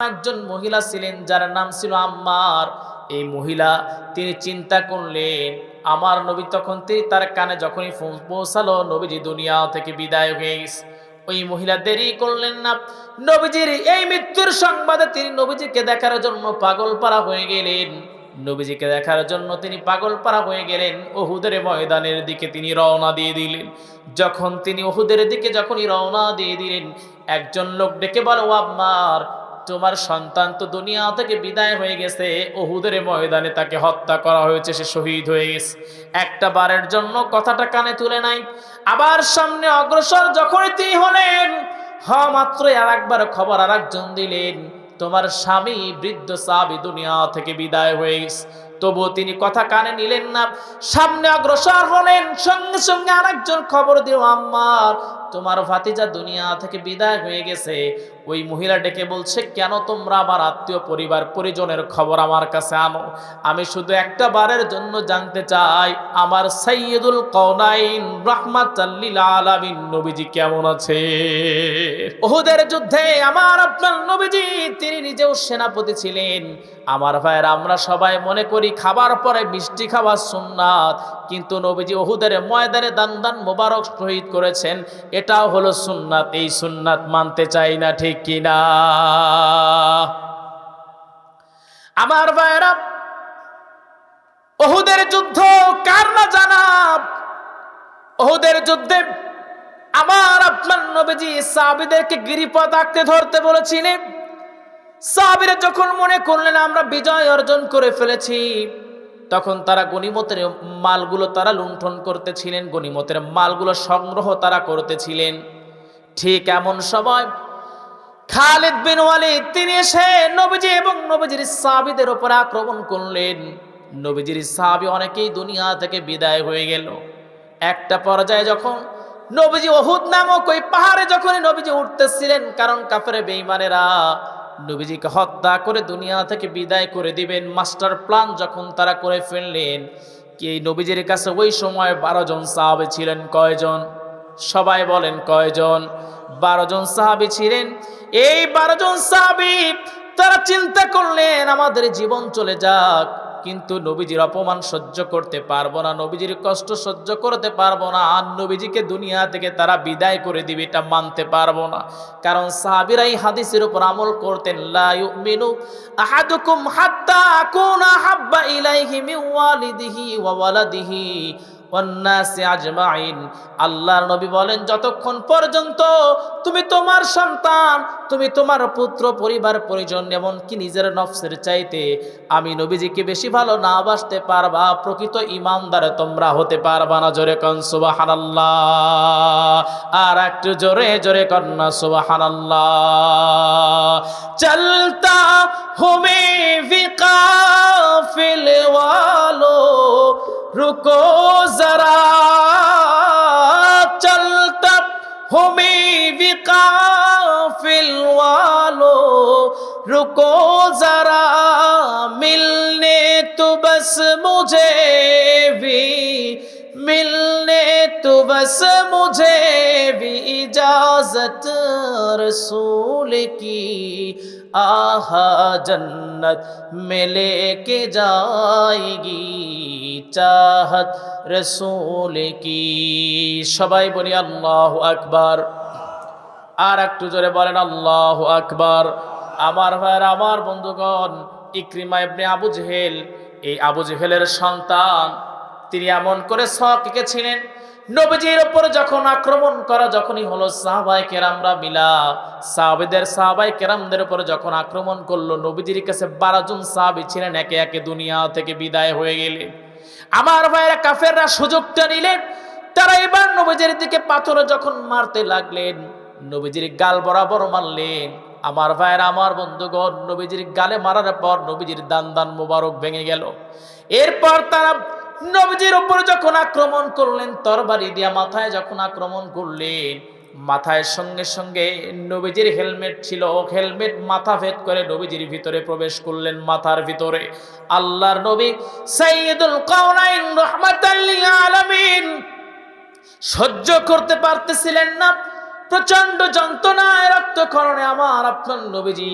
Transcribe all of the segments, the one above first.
একজন মহিলা ছিলেন, যার নাম ছিল আম্মার। এই মহিলা তিনি চিন্তা করলেন, আমার নবী তখন তিনি তার কানে যখনই ফোন পৌঁছালো, নবীজি দুনিয়া থেকে বিদায় হয়ে গেছে। ওই মহিলা দেরি করলেন না। নবীজির এই মৃত্যুর সংবাদে তিনি নবীজিকে দেখার জন্য পাগল পারা হয়ে গেলেন। নবীজিকে দেখার জন্য তিনি পাগল পারা হয়ে গেলেন। ওহুদের ময়দানের দিকে তিনি রওনা দিয়ে দিলেন। যখন তিনি ওহুদের দিকে যখনই রওনা দিয়ে দিলেন, একজন লোক ডেকে বলো আম্মার তোমার সন্তান তো দুনিয়া থেকে বিদায় হয়ে গেছে। ওহুদের ময়দানে তাকে হত্যা করা হয়েছে, সে শহীদ হয়ে গেছে। একটা বারের জন্য কথাটা কানে তুলে নাই। আবার সামনে অগ্রসর যখনই তিনি হলেন, হ মাত্রই আর একবার খবর আর একজন দিলেন, তোমার স্বামী বৃদ্ধ সাবি দুনিয়া থেকে বিদায় হয়ে গেছে। তবুও তিনি কথা কানে নিলেন না। সামনে অগ্রসর হলেন, সঙ্গে সঙ্গে আরেকজন খবর দিও আম্মার তোমার ভাতিজা দুনিয়া থেকে বিদায় হয়ে গেছে। ওই মহিলা ডেকে বলছে, কেন তোমরা আমার আত্মীয় পরিবার পরিজনের খবর আমার কাছে আনো? আমি শুধু একটা বারের জন্য জানতে চাই, আমার সৈয়দুল কওনাইন রহমাতাল্লিল আলামিন নবীজি কেমন আছে? ওহুদের যুদ্ধে আমার আপনার নবীজি, তিনি নিজেও সেনাপতি ছিলেন। আমার ভাইয়ের, আমরা সবাই মনে করি খাবার পরে মিষ্টি খাবার সুন্নাত, কিন্তু নবীজি ওহুদের ময়দানে দান দান মোবারক শহীদ করেছেন। এটাও হলো সুন্নাত, এই সুন্নাত মানতে চাই না, ঠিক কিনা? আমার ভাইয়েরা, ওহুদের যুদ্ধ কার না জানা ওহুদের যুদ্ধে আমার আপনার নবীজি গিরিপথ আঁকতে ধরতে বলেছিলেন। যখন মনে করলেন, আমরা বিজয় অর্জন করে ফেলেছি, তখন তারা গনিমতের মালগুলো তারা লুণ্ঠন করতেছিলেন গনিমতের মালগুলো সংগ্রহ তারা করতেছিলেন। ঠিক এমন সময় খালিদ বিন ওয়ালিদ, তিনি এসে নবীজি এবং নবীজির সাহাবিদের উপর আক্রমণ করলেন। নবীজির সাহাবি অনেকেই দুনিয়া থেকে বিদায় হয়ে গেল। একটা পর্যায়ে যখন নবীজি ওহুদ নামক ওই পাহাড়ে যখন নবীজি উঠতেছিলেন, কারণ কাফের বেঈমানেরা নবীজিকে হত্যা করে দুনিয়া থেকে বিদায় করে দিবেন। মাস্টার প্ল্যান যখন তারা করে ফেললেন, কি নবীজির কাছে ওই সময় বারো জন সাহাবে ছিলেন? কয়জন? সবাই বলেন কয়জন? বারো জন সাহাবি ছিলেন। এই বারো জন সাহাবি, তারা চিন্তা করলেন, আমাদের জীবন চলে যাক, কিন্তু নবীজির অপমান সহ্য করতে পারব না, নবীজির কষ্ট সহ্য করতে পারব না, আর নবীজিকে দুনিয়া থেকে তারা বিদায় করে দিবে, এটা মানতে পারব না। কারণ সাহাবিরা এই হাদিসের উপর আমল করতেন, লা ইউমিনু আহাদুকুম হাত্তা আকুনা হাব্বা ইলাইহি মিন ওয়ালিদিহি ওয়া ওয়ালাদিহি। আল্লাহর নবী বলেন, যতক্ষণ পর্যন্ত তুমি তোমার সন্তান, তুমি তোমার পুত্র, পরিবার, পরিজন এমনকি নিজের নফসের চাইতে আমি নবীজিকে বেশি ভালো না বাসতে পারবা, প্রকৃত ইমানদার তোমরা হতে পারবা না। জোরে কন, সুবহানাল্লাহ। আর একটু জোরে জোরে কন্যা সুবহানাল্লাহ। চলতা হুমে বিকাফিল ওয়ালো। रुको जरा चलता हमें विकाफिल वालो रुको जरा मिलने तो बस मुझे भी मिलने तो बस मुझे भी इजाजत रसूल की آہا جنت میں لے کے جائے گی چاہت رسول کی شبائی بنی اللہ اکبر আর একটু জোরে বলেন আল্লাহ আকবার। আমার ভাইয়ের, আমার বন্ধুগণ, ইকরিমা এমনি আবু জেহেল, এই আবু জেহেলের সন্তান, তিনি এমন করে সক এঁকেছিলেন নবীজির ওপর যখন আক্রমণ করা যখনই হলো সাহাবাই কেরামরা মিলা, সাহাবিদের সাহাবাই কেরামদের উপর যখন আক্রমণ করল, নবীজির কাছে বারো জন সাহাবি ছিলেন, একে একে দুনিয়া থেকে বিদায় হয়ে গেলেন আমার ভাইয়েরা কাফেররা সুযোগটা নিলেন, তারা এবার নবীজির দিকে পাথরে যখন মারতে লাগলেন, নবীজির গাল বরাবর মারলেন। আমার ভাইয়ের, আমার বন্ধুগণ, নবীজির গালে মারার পর নবীজির দান দান মোবারক ভেঙে গেল। এরপর তারা নবীজির উপর যখন আক্রমণ করলেন, তরবারি দিয়া মাথায় যখন আক্রমণ করলেন, মাথায় সঙ্গে সঙ্গে নবীজির হেলমেট ছিল, হেলমেট মাথা ভেদ করে নবীজির ভিতরে প্রবেশ করলেন মাথার ভিতরে। আল্লাহর নবী সাইয়্যিদুল কাউনাইন লিল আলামিন সহ্য করতে পারতেছিলেন না। প্রচণ্ড যন্ত্রণায় রক্তক্ষরণে আমার আপনার নবীজি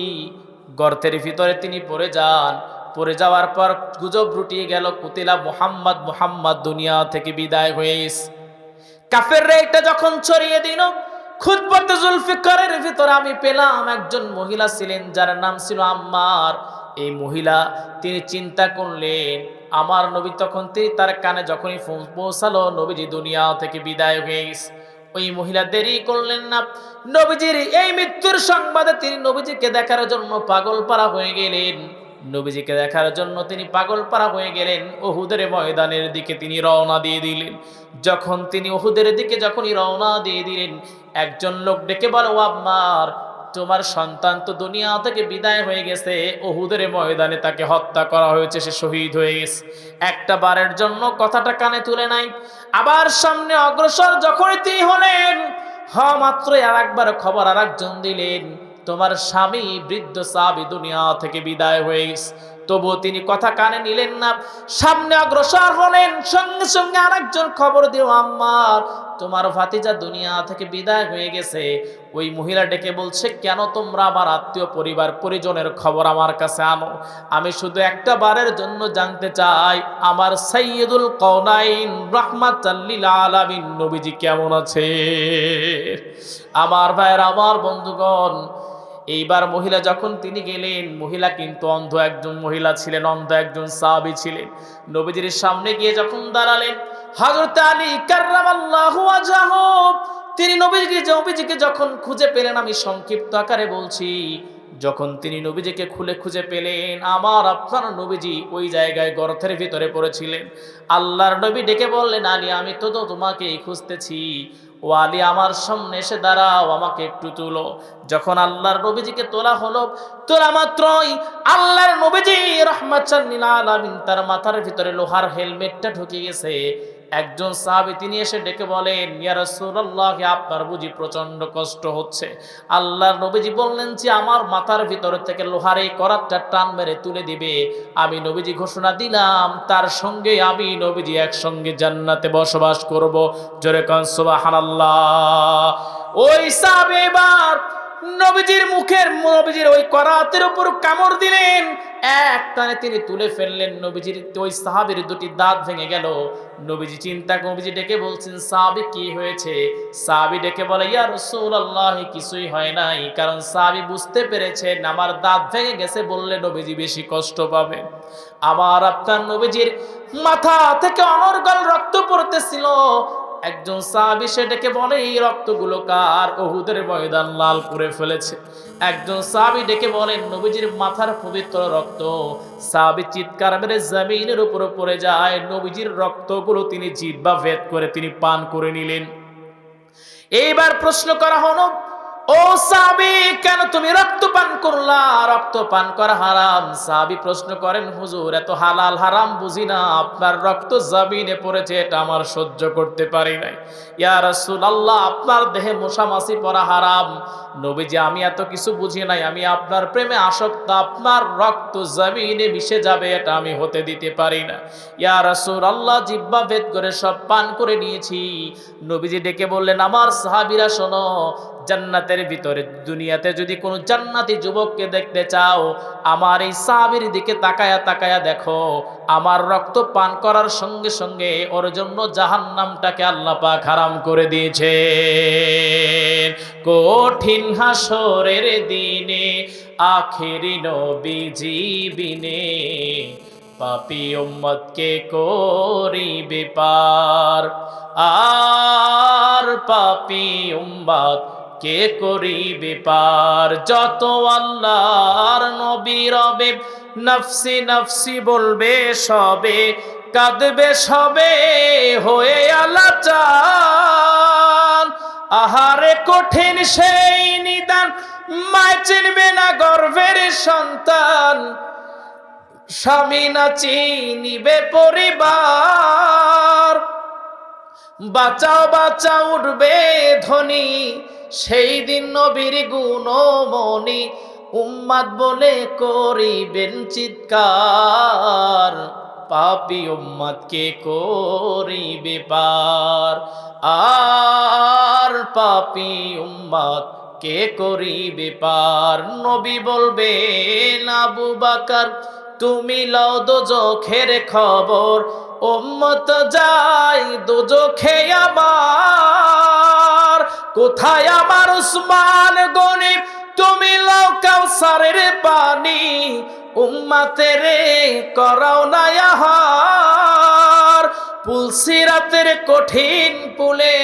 গর্তের ভিতরে তিনি পড়ে যান। পড়ে যাওয়ার পর গুজব রুটিয়ে গেল, কুতিলা মুহাম্মদ মুহাম্মদ দুনিয়া থেকে বিদায় হয়ে গেছে। কাফের এটা যখন ছড়িয়ে দিল খুদবত জুলফিকারের ভিতরে আমি পেলাম একজন মহিলা ছিলেন, যার নাম ছিল আম্মার। এই মহিলা তিনি চিন্তা করলেন, আমার নবী তখন তিনি তার কানে যখনই ফোন পৌঁছালো, নবীজি দুনিয়া থেকে বিদায় হয়ে ওই মহিলা দেরি করলেন না। নবীজির এই মৃত্যুর সংবাদে তিনি নবীজিকে দেখার জন্য পাগল পারা হয়ে গেলেন। নবীজিকে দেখার জন্য তিনি পাগল পারা হয়ে গেলেন। ওহুদের ময়দানের দিকে তিনি রওনা দিয়ে দিলেন। যখন তিনি ওহুদের দিকে যখনই রওনা দিয়ে দিলেন, একজন লোক ডেকে বলো আম্মার, তোমার সন্তান তো দুনিয়া থেকে বিদায় হয়ে গেছে। ওহুদের ময়দানে তাকে হত্যা করা হয়েছে, সে শহীদ হয়ে গেছে। একটা বারের জন্য কথাটা কানে তুলে নাই। আবার সামনে অগ্রসর যখনই তিনি হলেন, হ মাত্রই আর একবার খবর আর একজন দিলেন। তোমার স্বামী বৃদ্ধ সাবি দুনিয়া থেকে বিদায় হয়ে গেছে। তবুও তিনি কথা কানে নিলেন না। সামনে অগ্রসর হলেন, সঙ্গে সঙ্গে আরেকজন খবর দিও আম্মার তোমার ভাতিজা দুনিয়া থেকে বিদায় হয়ে গেছে। ওই মহিলা ডেকে বলছে, কেন তোমরা আমার আত্মীয় পরিবার পরিজনের খবর আমার কাছে আনো? আমি শুধু একটা বারের জন্য জানতে চাই, আমার সৈয়দুল কৌনাইন রহমাতাল্লিল আলামিন নবীজি কেমন আছে? আমার ভাইয়ের, আমার বন্ধুগণ এইবার মহিলা যখন তিনি গেলেন, মহিলা কিন্তু অন্ধ একজন মহিলা ছিলেন, অন্ধ একজন সাহাবি ছিলেন। নবীজির সামনে গিয়ে যখন দাঁড়ালেন, হযরত আলী কাররামাল্লাহু ওয়াজহাহু তিনি নবীজিকে নবীজিকে যখন খুঁজে পেলেন, আমি সংক্ষিপ্ত আকারে বলছি, যখন তিনি নবীজিকে খুলে খুঁজে পেলেন, আমার আপনার নবীজি ওই জায়গায় গর্তের ভিতরে পড়েছিলেন। আল্লাহর নবী ডেকে বললেন, আলী, আমি তো তো তোমাকেই খুঁজতেছি। ও আলী আমার সামনে এসে দাঁড়াও, আমাকে একটু তুলো। যখন আল্লাহর নবীজিকে তোলা হলো, তোলা মাত্রই আল্লাহর নবীজি রহমাত তার মাথার ভিতরে লোহার হেলমেটটা ঢুকে গেছে। একজন সাহাবি তিনি এসে ডেকে বলেন, ইয়া রাসূলুল্লাহ, আপনার বুঝি প্রচণ্ড কষ্ট হচ্ছে। আল্লাহর নবীজি বললেন যে, আমার মাথার ভিতর থেকে লোহার এই করাতটা টান মেরে তুলে দিবে। আমি নবীজি ঘোষণা দিলাম, তার সঙ্গে আমি নবীজি একসঙ্গে জান্নাতে বসবাস করব। জোরে কন, সুবহানাল্লাহ। ওই সাহাবী নবীজির মুখের নবীজির ওই করাতের উপর কামড় দিলেন। এক টানে তিনি তুলে ফেললেন নবীজির ওই সাহাবীর দুটি দাঁত ভেঙে গেল। নবীজি চিন্তা নবীজি ডেকে বলছেন, সাহাবি, কি হয়েছে? সাহাবি ডেকে বলে, ইয়া রাসূলুল্লাহ, কিছুই হয় নাই। কারণ সাহাবি বুঝতে পেরেছেন আমার দাঁত ভেঙে গেছে বললে নবীজি বেশি কষ্ট পাবে। আমার আপনার নবীজির মাথা থেকে অনর্গল রক্ত পড়তেছিল। একজন সাহাবি সেটাকে বলে, এই রক্তগুলো কার? ওহুদের ময়দান লাল করে ফেলেছে। একজন সাহাবি ডেকে বলেন নবীজির মাথার পবিত্র রক্ত। সাহাবি চিৎকার মেরে জমিনের উপর পড়ে যায়। নবীজির রক্তগুলো তিনি জিব্বা ভেদ করে তিনি পান করে নিলেন। এইবার প্রশ্ন করা হলো, ও সাবি কেন তুমি রক্ত পান করলা? রক্ত পান করা হারাম। সাবি প্রশ্ন করেন, হুজুর, এত হালাল হারাম বুঝি না। আপনার রক্ত জমিনে পড়েছে, এটা আমার সহ্য করতে পারি নাই। ইয়া রাসূলুল্লাহ, আপনার দেহে মশামাছি পড়া হারাম। নবীজি, আমি এত কিছু বুঝি নাই। আমি আপনার প্রেমে আসক্ত। আপনার রক্ত জমিনে মিশে যাবে, এটা আমি হতে দিতে পারি না। ইয়া রাসূলুল্লাহ জিব্বা ভেদ করে সব পান করে নিয়েছি। নবীজি ডেকে বললেন, আমার সাহাবীরা, শোনো, জান্নাতের ভিতরে দুনিয়াতে যদি কোনো জান্নাতি যুবককে দেখতে চাও, আমার এই সাহাবির দিকে তাকায়া তাকায়া দেখো, আমার রক্ত পান করার সঙ্গে সঙ্গে ওর জন্য জাহান্নামটাকে আল্লাহ পাক হারাম করে দিয়েছে কঠিন হাসরের দিনে, আখেরি নবীজি বিনে, পাপি উম্মতকে করিবে পার। আর পাপি উম্মত কে করিবে পার? যত আল্লাহর নবী রবে, নফসি নফসি বলবে সবে, কাঁদবে সবে, হয়ে আলাচান আহারে কঠিন সেই নিদান, মায় চিনবে না গর্ভের সন্তান। স্বামী না চিনিবে পরিবার। বাঁচাও বাঁচা উঠবে ধনী। সেই দিন নবীর গুণমণি উম্মাদ বলে করিবেন চিৎকার। পাপি উম্মাদকে করিবে পার? আর পাপি উম্মাদ কে করিবে পার? নবী বলবে আবু বাকার, তুমি লও দোজখের খবর। উম্মত যাই দোজখে আমার কোথায় আমার উসমান গনিব তুমি লও কাউসারের পানি। উম্মাতের করাও না আহার। পুলসিরাতের কঠিন পুলে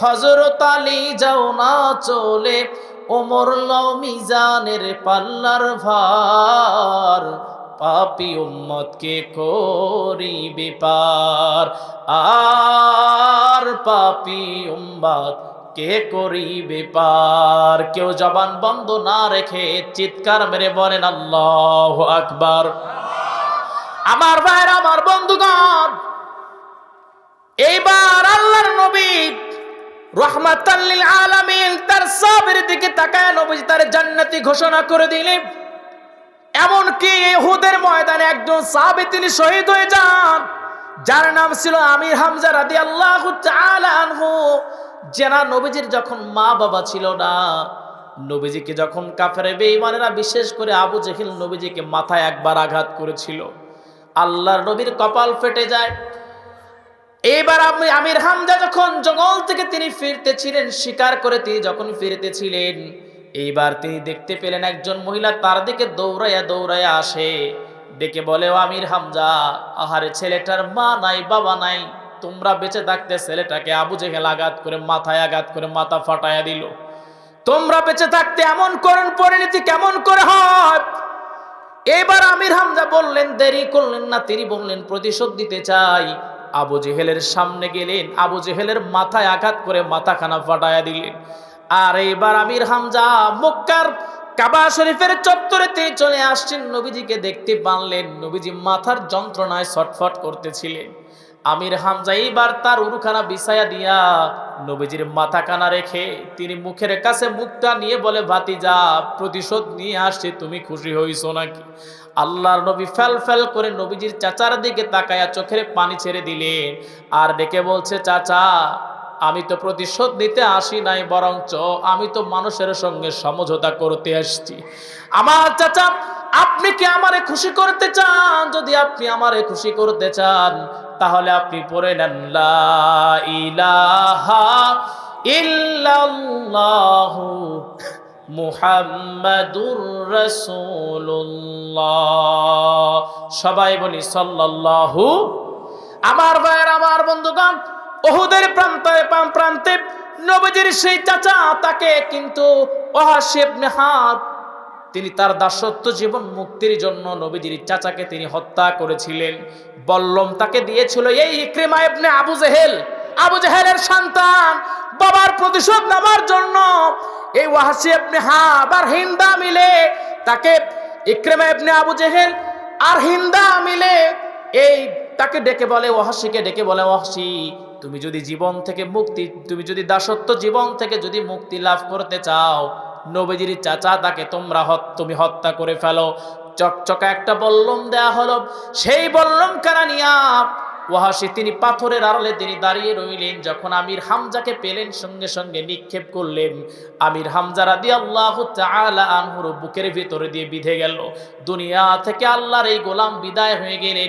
হজরত আলী যাও না চলে। ওমর লও মিজানের পাল্লার ভার। পাপি উম্মতকে করি পার আর পাপি উম্মত কে করিবে পার কেউ জবান বন্ধ না রেখে চিৎকার মেরে বলেন, আল্লাহ আকবার। আমার ভাইয়ের, আমার বন্ধুগণ, এইবার আল্লাহর নবী রহমাতাল্লিল আলামিন তার সাবের দিকে তাকায় নবী তার জান্নাতি ঘোষণা করে দিলেন। এমনকি ইহুদের ময়দানে একজন সাহাবী তিনি শহীদ হয়ে যান, যার নাম ছিল আমির হামজা রাদিয়াল্লাহু তাআলা আনহু। নবীজির যখন মা বাবা ছিল না, নবীজিকে যখন কাফেরে বেঈমানেরা বিশেষ করে আবু জেহিল নবীজিকে মাথায় একবার আঘাত করেছিল, আল্লাহর নবীর কপাল ফেটে যায়। এবার আমি আমির হামজা যখন জঙ্গল থেকে তিনি ফিরতেছিলেন শিকার করে তিনি যখন ফিরতেছিলেন এইবার তিনি দেখতে পেলেন একজন মহিলা তার দিকে দৌড়াইয়া দৌড়াইয়া আসে। ডেকে বলে, "ও আমির হামজা, আহারে ছেলেটার মা নাই, বাবা নাই। তোমরা বেঁচে থাকতে ছেলেটাকে আবু জেহেল আঘাত করে মাথায় আঘাত করে মাথা ফাটাইয়া দিল। তোমরা বেঁচে থাকতে এমন করুন, পরিণতি কেমন করে হয়? এবার আমির হামজা বললেন, দেরি করলেন না, তিনি বললেন, প্রতিশোধ দিতে চাই। আবু জেহেলের সামনে গেলেন, আবু জেহেলের মাথায় আঘাত করে মাথাখানা ফাটায়া দিলেন। আর এবার আমির হামজা মক্কার কাবা শরীফের চত্বরে তিনি চলে আসছেন। নবীজিকে দেখতে পারলেন, নবীজি মাথার যন্ত্রণায় ছটফট করতেছিলেন। আমির হামজা এইবার তার উরুখানা বিছায়া দিয়া নবীজির মাথা কানা রেখে তিনি মুখের কাছে মুখটা নিয়ে বলে, ভাতিজা, প্রতিশোধ নিয়ে আসছে, তুমি খুশি হইছো নাকি? আল্লাহর নবী ফেল ফেল করে নবীজির চাচার দিকে তাকায়া চোখের পানি ছেড়ে দিলেন। আর ডেকে বলছে, চাচা আমি তো প্রতিশোধ নিতে আসি নাই, বরঞ্চ আমি তো মানুষের সঙ্গে সমঝোতা করতে আসছি আমার চাচা, আপনি কি আমারে খুশি করতে চান? যদি আপনি আমারে খুশি করতে চান, তাহলে আপনি পড়ে নেন ইলাহা ইল্লাল্লাহু সবাই বলি, সাল্লাল্লাহু। আমার ভাইয়ের, আমার বন্ধুগণ ওহুদের প্রান্তে প্রান্তে নবীজির সেই চাচা তাকে কিন্তু নেহাত তিনি তার দাসত্ব জীবন মুক্তির জন্য নবীজির চাচাকে তিনি হত্যা করেছিলেন। বল্লম তাকে দিয়েছিল এই ইক্রিমা ইবনে আবু জেহেল। আবু জেহেলের সন্তান, বাবার প্রতিশোধ নেওয়ার জন্য এই ওয়াহাসি ইবনে হাব আর হিন্দা মিলে তাকে ইক্রিমা ইবনে আবু জেহেল আর হিন্দা মিলে এই তাকে ডেকে বলে ওহাসিকে ডেকে বলে ওহাসি তুমি যদি জীবন থেকে মুক্তি, তুমি যদি দাসত্ব জীবন থেকে যদি মুক্তি লাভ করতে চাও, নবীজির চাচা তাকে তোমরা তুমি হত্যা করে ফেলো। চকচকা একটা বল্লম দেয়া হলো। সেই বল্লম কারা নিয়া? ওয়াহাসি তিনি পাথরের আড়ালে তিনি দাঁড়িয়ে রইলেন। যখন আমির হামজাকে পেলেন, সঙ্গে সঙ্গে নিক্ষেপ করলেন। আমির হামজা রাদি আল্লাহ আনহুর বুকের ভিতরে দিয়ে বিধে গেল। দুনিয়া থেকে আল্লাহর এই গোলাম বিদায় হয়ে গেলেন।